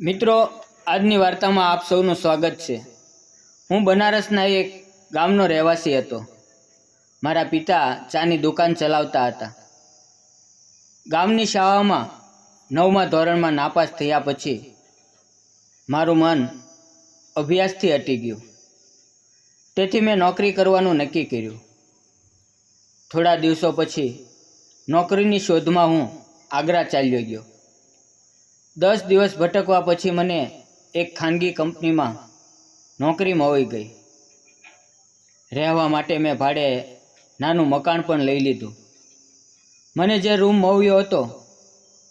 મિત્રો, આજની વાર્તામાં આપ સૌનું સ્વાગત છે. હું બનારસના એક ગામનો રહેવાસી હતો. મારા પિતા ચાની દુકાન ચલાવતા હતા. ગામની શાળામાં નવમા ધોરણમાં નાપાસ થયા પછી મારું મન અભ્યાસથી હટી ગયું. તેથી મેં નોકરી કરવાનું નક્કી કર્યું. થોડા દિવસો પછી નોકરીની શોધમાં હું આગ્રા ચાલ્યો ગયો. દસ દિવસ ભટકવા પછી મને એક ખાનગી કંપનીમાં નોકરી મળી ગઈ. રહેવા માટે મેં ભાડે નાનું મકાન પણ લઈ લીધું. મને જે રૂમ મળ્યો હતો,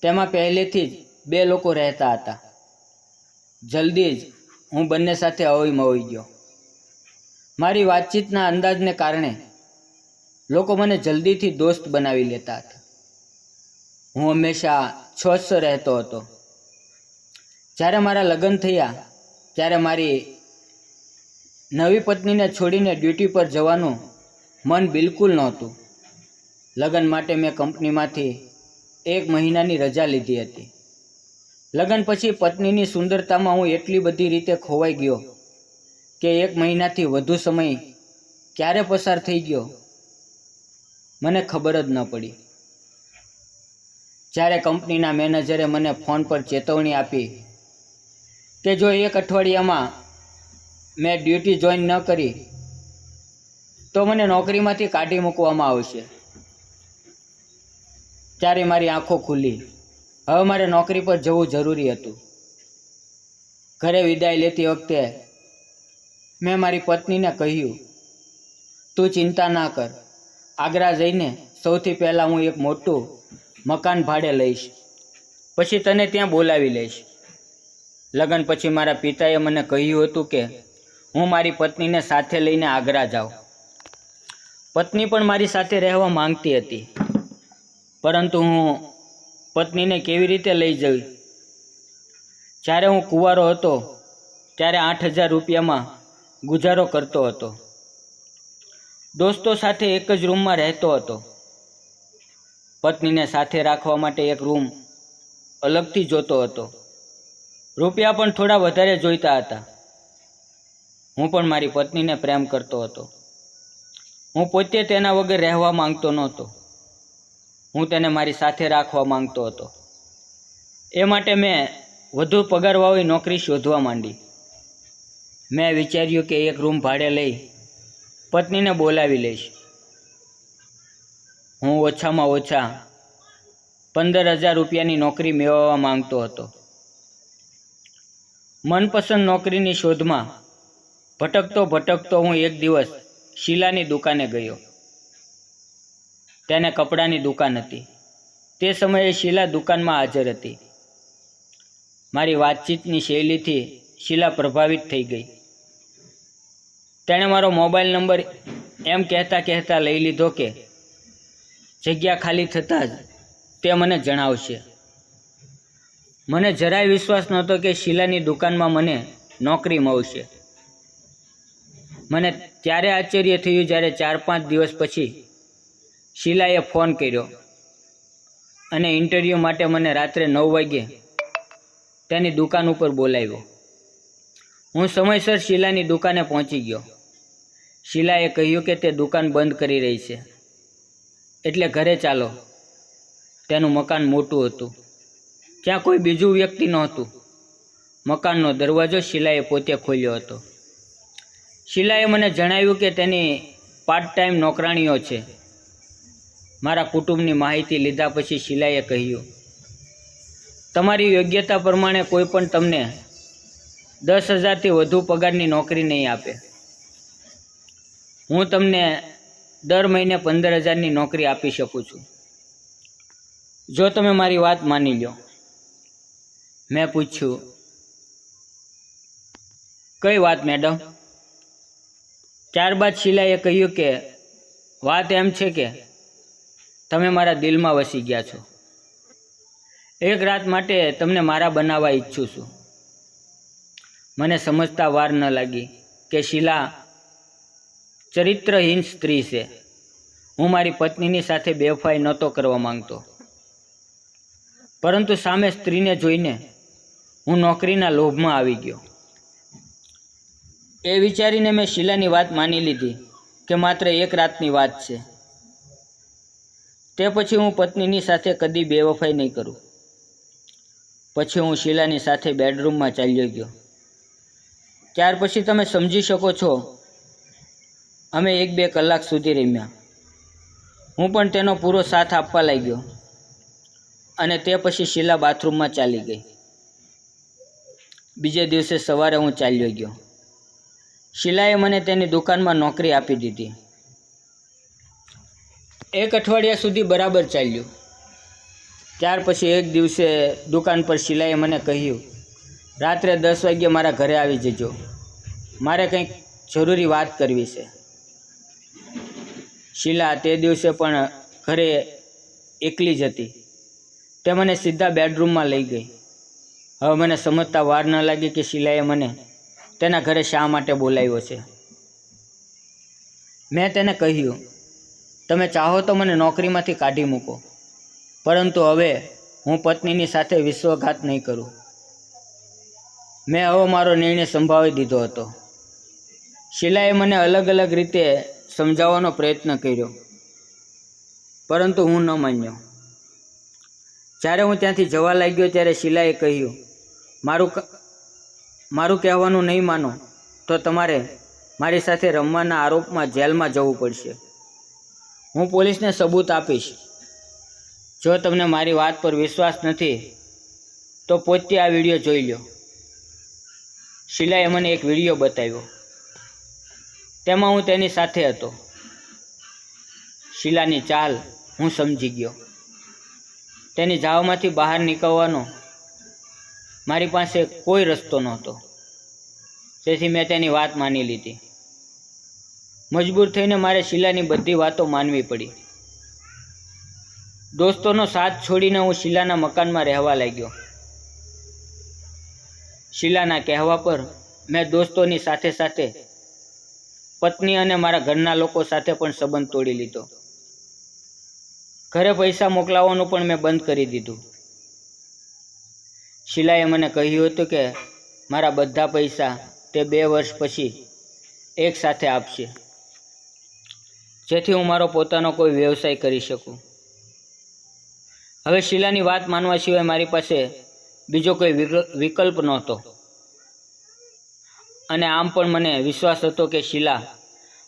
તેમાં પહેલેથી જ બે લોકો રહેતા હતા. જલ્દી જ હું બંને સાથે અવળી મળી ગયો. મારી વાતચીતના અંદાજને કારણે લોકો મને જલ્દીથી દોસ્ત બનાવી લેતા હતા. હું હંમેશા સ્વસ્થ રહેતો હતો. જ્યારે મારા લગ્ન થયા, ત્યારે મારી નવી પત્નીને છોડીને ડ્યુટી પર જવાનું મન બિલકુલ નહોતું. લગ્ન માટે મેં કંપનીમાંથી એક મહિનાની રજા લીધી હતી. લગ્ન પછી પત્નીની સુંદરતામાં હું એટલી બધી રીતે ખોવાઈ ગયો કે એક મહિનાથી વધુ સમય ક્યારે પસાર થઈ ગયો મને ખબર જ ન પડી. જ્યારે કંપનીના મેનેજરે મને ફોન પર ચેતવણી આપી કે જો એક અઠવાડિયામાં મેં ડ્યુટી જોઈન ન કરી, તો મને નોકરીમાંથી કાઢી મૂકવામાં આવશે. ત્યારે મારી આંખો ખુલી. હવે મારે નોકરી પર જવું જરૂરી હતું. ઘરે વિદાય લેતી વખતે મેં મારી પત્નીને કહ્યું, તું ચિંતા ના કર. આગ્રા જઈને સૌથી પહેલાં હું એક મોટું મકાન ભાડે લઈશ. પછી તને ત્યાં બોલાવી લઈશ. લગ્ન પછી મારા પિતાએ મને કહ્યું હતું કે, હું મારી પત્નીને સાથે લઈને આગ્રા જાઉં. પત્ની પણ મારી સાથે રહેવા માંગતી હતી. પરંતુ હું પત્નીને કેવી રીતે લઈ જવી જ્યારે હું કુંવારો હતો, ત્યારે આઠ હજાર રૂપિયામાં ગુજારો કરતો હતો. દોસ્તો સાથે એક જ રૂમમાં રહેતો હતો. પત્નીને સાથે રાખવા માટે એક રૂમ અલગથી જોતો હતો. રૂપિયા પણ થોડા વધારે જોઈતા હતા. હું પણ મારી પત્નીને પ્રેમ કરતો હતો. હું પોતે તેના વગર રહેવા માંગતો નહોતો. હું તેને મારી સાથે રાખવા માંગતો હતો. એ માટે મેં વધુ પગારવાળી નોકરી શોધવા માંડી. મેં વિચાર્યું કે એક રૂમ ભાડે લઈ પત્નીને બોલાવી લઈશ. હું ઓછામાં ઓછા પંદર હજાર રૂપિયાની નોકરી મેળવવા માંગતો હતો. મનપસંદ નોકરીની શોધમાં ભટકતો ભટકતો હું એક દિવસ શીલાની દુકાને ગયો. તેને કપડાની દુકાન હતી. તે સમયે શીલા દુકાનમાં હાજર હતી. મારી વાતચીતની શૈલીથી શીલા પ્રભાવિત થઈ ગઈ. તેણે મારો મોબાઈલ નંબર એમ કહેતા કહેતા લઈ લીધો કે, જગ્યા ખાલી થતાં જ તે મને જણાવશે. મને જરાય વિશ્વાસ નહોતો કે શીલાની દુકાનમાં મને નોકરી મળશે. મને ત્યારે આશ્ચર્ય થયું જ્યારે ચાર પાંચ દિવસ પછી શીલાએ ફોન કર્યો અને ઇન્ટરવ્યૂ માટે મને રાત્રે નવ વાગ્યે તેની દુકાન ઉપર બોલાવ્યો. હું સમયસર શીલાની દુકાને પહોંચી ગયો. શીલાએ કહ્યું કે તે દુકાન બંધ કરી રહી છે. એટલે ઘરે ચાલો. તેનું મકાન મોટું હતું. ત્યાં કોઈ બીજું વ્યક્તિ નહોતું. મકાનનો દરવાજો શિલાએ પોતે ખોલ્યો હતો. શિલાએ મને જણાવ્યું કે તેની પાર્ટ ટાઈમ નોકરાણીઓ છે. મારા કુટુંબની માહિતી લીધા પછી શિલાએ કહ્યું, તમારી યોગ્યતા પ્રમાણે કોઈ પણ તમને દસ હજારથી વધુ પગારની નોકરી નહીં આપે. હું તમને દર મહિને પંદર હજારની નોકરી આપી શકું છું. જો તમે મારી વાત માની લો. મેં પૂછ્યું. કઈ વાત, મેડમ? ત્યારબાદ શીલાએ કહ્યું કે, વાત એમ છે કે, તમે મારા દિલમાં વસી ગયા છો. એક રાત માટે તમને મારા બનાવવા ઈચ્છું છું. મને સમજતા વાર ન લાગી કે શીલા ચરિત્રહીન સ્ત્રી છે. હું મારી પત્નીની સાથે બેફાઈ નહોતો કરવા માંગતો. પરંતુ સામે સ્ત્રીને જોઈને હું નોકરીના લોભમાં આવી ગયો. એ વિચારીને મેં શીલાની વાત માની લીધી કે માત્ર એક રાતની વાત છે. તે પછી હું પત્નીની સાથે કદી બેવફાઈ નહીં કરું. પછી હું શીલાની સાથે બેડરૂમમાં ચાલ્યો ગયો. ત્યાર પછી તમે સમજી શકો છો, અમે એક બે કલાક સુધી રમ્યા. હું પણ તેનો પૂરો સાથ આપવા લાગ્યો અને તે પછી શીલા બાથરૂમમાં ચાલી ગઈ. બીજે દિવસે સવારે હું ચાલ્યો ગયો. શિલાએ મને તેની દુકાનમાં નોકરી આપી દીધી. એક અઠવાડિયા સુધી બરાબર ચાલ્યું. ત્યાર પછી એક દિવસે દુકાન પર શિલાએ મને કહ્યું, રાત્રે દસ વાગ્યે મારા ઘરે આવી જજો. મારે કંઈક જરૂરી વાત કરવી છે. શિલા તે દિવસે પણ ઘરે એકલી જ હતી. તે મને સીધા બેડરૂમમાં લઈ ગઈ. હવે મને સમજતા વાર ન લાગી કે શિલાએ મને તેના ઘરે શા માટે બોલાવ્યો છે. મેં તેને કહ્યું, તમે ચાહો તો મને નોકરીમાંથી કાઢી મૂકો, પરંતુ હવે હું પત્નીની સાથે વિશ્વઘાત નહીં કરું. મેં હવે મારો નિર્ણય સંભાળી દીધો હતો. શિલાએ મને અલગ અલગ રીતે સમજાવવાનો પ્રયત્ન કર્યો, પરંતુ હું ન માન્યો. જ્યારે હું ત્યાંથી જવા લાગ્યો ત્યારે શિલાએ કહ્યું મારું મારું કહેવાનું નહીં માનો, તો તમારે મારી સાથે રમવાના આરોપમાં જેલમાં જવું પડશે. હું પોલીસને સબૂત આપીશ. જો તમને મારી વાત પર વિશ્વાસ નથી, તો પોતે આ વીડિયો જોઈ લો. શીલાએ મને એક વીડિયો બતાવ્યો. તેમાં હું તેની સાથે હતો. શીલાની ચાલ હું સમજી ગયો. તેની જાવમાંથી બહાર નીકળવાનો મારી પાસે કોઈ રસ્તો નહોતો. તેથી મેં તેની વાત માની લીધી. મજબૂર થઈને મારે શીલાની બધી વાતો માનવી પડી. દોસ્તોનો સાથ છોડીને હું શીલાના મકાનમાં રહેવા લાગ્યો. શીલાના કહેવા પર મેં દોસ્તોની સાથે સાથે પત્ની અને મારા ઘરના લોકો સાથે પણ સંબંધ તોડી લીધો. ઘરે પૈસા મોકલાવવાનું પણ મેં બંધ કરી દીધું. શીલાએ મને કહ્યું હતું કે મારા બધા પૈસા તે બે વર્ષ પછી એક સાથે આપશે. જેથી હું મારો પોતાનો કોઈ વ્યવસાય કરી શકું. હવે શીલાની વાત માનવા સિવાય મારી પાસે બીજો કોઈ વિકલ્પ નહોતો. અને આમ પણ મને વિશ્વાસ હતો કે શીલા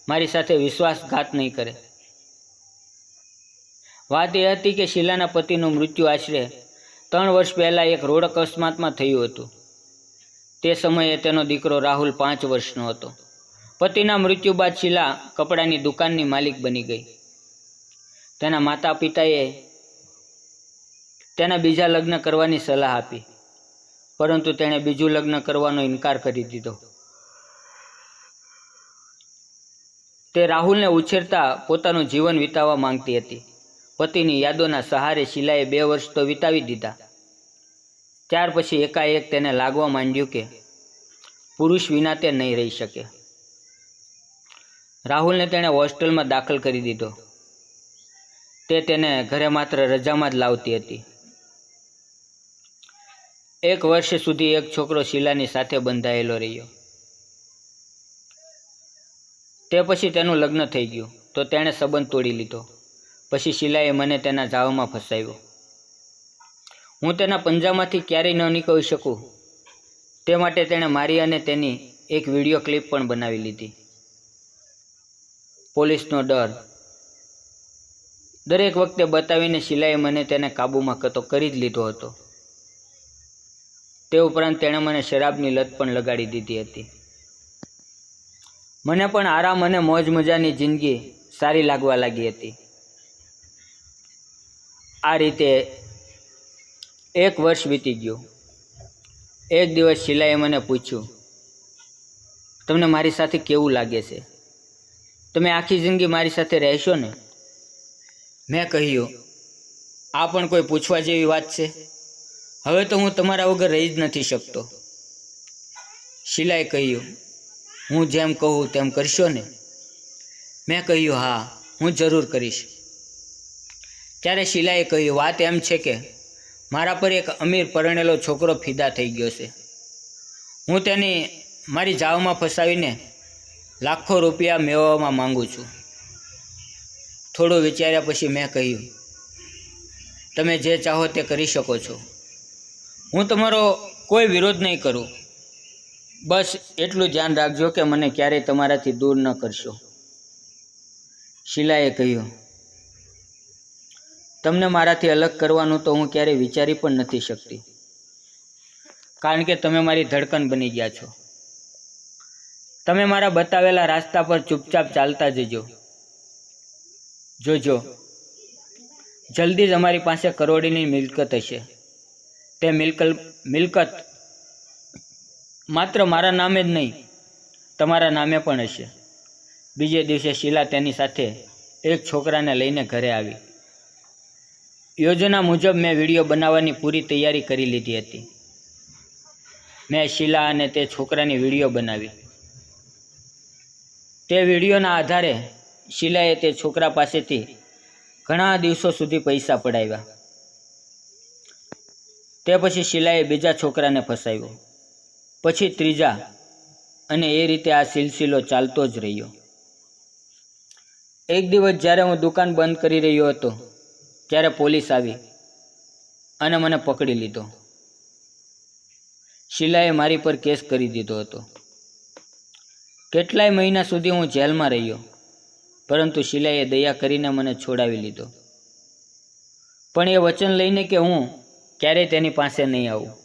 મારી સાથે વિશ્વાસઘાત નહીં કરે. વાત એ હતી કે શીલાના પતિનું મૃત્યુ આશરે ત્રણ વર્ષ પહેલાં એક રોડ અકસ્માતમાં થયું હતું. તે સમયે તેનો દીકરો રાહુલ પાંચ વર્ષનો હતો. પતિના મૃત્યુ બાદ શીલા કપડાની દુકાનની માલિક બની ગઈ. તેના માતા પિતાએ તેના બીજા લગ્ન કરવાની સલાહ આપી, પરંતુ તેણે બીજું લગ્ન કરવાનો ઇનકાર કરી દીધો. તે રાહુલને ઉછેરતા પોતાનું જીવન વિતાવવા માંગતી હતી. પતિની યાદોના સહારે શિલાએ બે વર્ષ તો વિતાવી દીધા. ત્યાર પછી એકાએક તેને લાગવા માંડ્યું કે પુરુષ વિના તે નહીં રહી શકે. રાહુલને તેણે હોસ્ટેલમાં દાખલ કરી દીધો. તે તેને ઘરે માત્ર રજામાં જ લાવતી હતી. એક વર્ષ સુધી એક છોકરો શિલાની સાથે બંધાયેલો રહ્યો. તે પછી તેનું લગ્ન થઈ ગયું, તો તેણે સંબંધ તોડી લીધો. પછી શિલાએ મને તેના ઝાવમાં ફસાવ્યો. હું તેના પંજામાંથી ક્યારેય ન નીકળી શકું. તે માટે તેણે મારી અને તેની એક વીડિયો ક્લિપ પણ બનાવી લીધી. પોલીસનો ડર. દરેક વખતે બતાવીને શિલાએ મને તેને કાબૂમાં કતો કરી જ લીધો હતો. તે ઉપરાંત તેણે મને શરાબની લત પણ લગાડી દીધી હતી. મને પણ આરામ અને મોજ મજાની જિંદગી સારી લાગવા લાગી હતી. આ રીતે એક વર્ષ વીતી ગયું. એક દિવસ શિલાએ મને પૂછ્યું, તમને મારી સાથે કેવું લાગે છે? તમે આખી જિંદગી મારી સાથે રહેશો ને? મેં કહ્યું, આ પણ કોઈ પૂછવા જેવી વાત છે. હવે તો હું તમારા વગર રહી જ નથી શકતો. શિલાએ કહ્યું, હું જેમ કહું તેમ કરશો ને? મેં કહ્યું, હા, હું જરૂર કરીશ. ત્યારે શીલાએ કહ્યું, વાત એમ છે કે મારા પર એક અમીર પરણેલો છોકરો ફિદા થઈ ગયો છે. હું તેની મારી જાવમાં ફસાવીને લાખો રૂપિયા મેળવવામાં માંગુ છું. થોડું વિચાર્યા પછી મેં કહ્યું, તમે જે ચાહો તે કરી શકો છો. હું તમારો કોઈ વિરોધ નહીં કરું. બસ એટલું ધ્યાન રાખજો કે મને ક્યારેય તમારાથી દૂર ન કરશો. શિલાએ કહ્યું તમને મારાથી અલગ કરવાનું તો હું ક્યારેય વિચારી પણ નથી શકતી. કારણ કે તમે મારી ધડકન બની ગયા છો. તમે મારા બતાવેલા રાસ્તા પર ચૂપચાપ ચાલતા જજો. જોજો. જલ્દી જ અમારી પાસે કરોડીની મિલકત હશે. તે મિલકત મિલકત માત્ર મારા નામે જ નહીં, તમારા નામે પણ હશે. બીજે દિવસે શીલા તેની સાથે એક છોકરાને લઈને ઘરે આવી. યોજના મુજબ મેં વીડિયો બનાવવાની પૂરી તૈયારી કરી લીધી હતી. મેં શીલા અને તે છોકરાની વીડિયો બનાવી. તે વિડીયોના આધારે શીલાએ તે છોકરા પાસેથી ઘણા દિવસો સુધી પૈસા પડાવ્યા. તે પછી શીલાએ બીજા છોકરાને ફસાવ્યો. પછી ત્રીજા અને એ રીતે આ સિલસિલો ચાલતો જ રહ્યો. એક દિવસ જ્યારે હું દુકાન બંધ કરી રહ્યો હતો ત્યારે પોલીસ આવી અને મને પકડી લીધો. શીલાએ મારી પર કેસ કરી દીધો હતો. કેટલાય મહિના સુધી હું જેલમાં રહ્યો, પરંતુ શીલાએ દયા કરીને મને છોડાવી લીધો. પણ એ વચન લઈને કે હું ક્યારેય તેની પાસે નહીં આવું.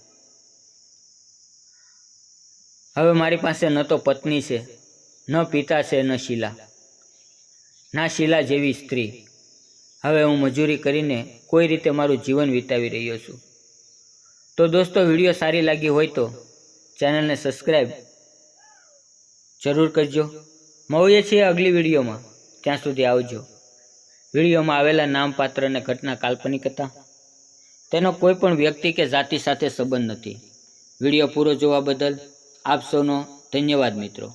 હવે મારી પાસે ન તો પત્ની છે, ન પિતા છે, ન શીલા. ના શીલા જેવી સ્ત્રી. હવે હું મજૂરી કરીને કોઈ રીતે મારું જીવન વિતાવી રહ્યો છું. તો દોસ્તો, વીડિયો સારી લાગી હોય તો ચેનલને સબસ્ક્રાઈબ જરૂર કરજો. મળીએ છીએ અગલી વિડીયોમાં. ત્યાં સુધી આવજો. વિડીયોમાં આવેલા નામપાત્ર અને ઘટના કાલ્પનિક હતા. તેનો કોઈ પણ વ્યક્તિ કે જાતિ સાથે સંબંધ નથી. વીડિયો પૂરો જોવા બદલ આપ સૌનો ધન્યવાદ મિત્રો.